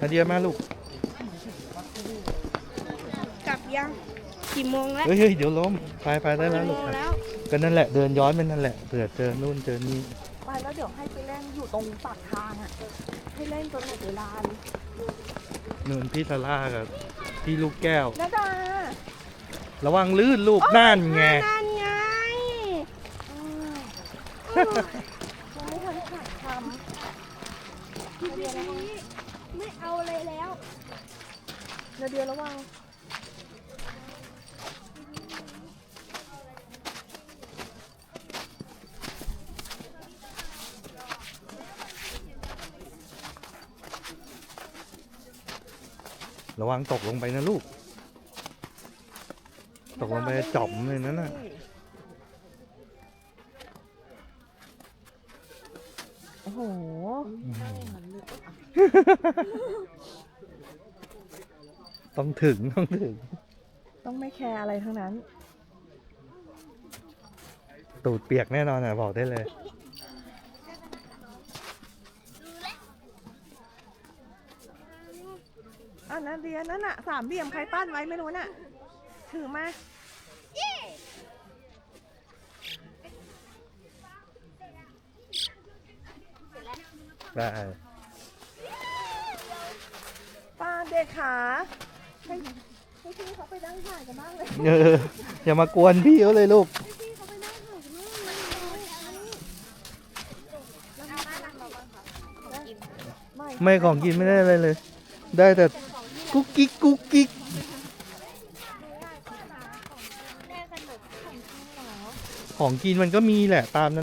นาเดียมาลูก กลับยังกี่โมงแล้วเฮ้ยเฮ้ยเดี๋ยวล้ม ไปไปได้แล้วลูกกี่โมงไปแล้วก็นั่นแหละเดินย้อนไปนั่นแหละเผื่อเจอนู่นเจอนี่ ไปแล้วเดี๋ยวให้ไปเล่นอยู่ตรงปากทางอะ ให้เล่นจนหมดเวลาเลยนู่นพี่ซาร่ากับพี่ลูกแก้ว นาดาระวังลื่นลูกนั่นไงนั่นไงยังไม่ทันขาดคพี่พี่ ไม่เอาเลยแล้วนาเดียวระวังระวังตกลงไปนะลูก ตกลงไปจ่อมเลยนั่นน่ะ อ้โหต้องถึงต้องถึง ต้องไม่แคร์อะไรทั้งนั้น ตูดเปียกแน่นอนอะบอกได้เลยอะนาเดียนั่นน่ะสามเหลี่ยมใครปั้นไว้ไม่รู้น่ะ ถือมา ได้ป้าเด็กขาให้ให้พี่เขาไปนั่งถ่ายกันบ้างเลยเอออย่ามากวนพี่เขาเลยลูกไม่ไม่ของกินไม่ได้อะไรเลย ได้แต่กุ๊กกิ๊กกุ๊กกิ๊กของกินมันก็มีแหละตามนั้น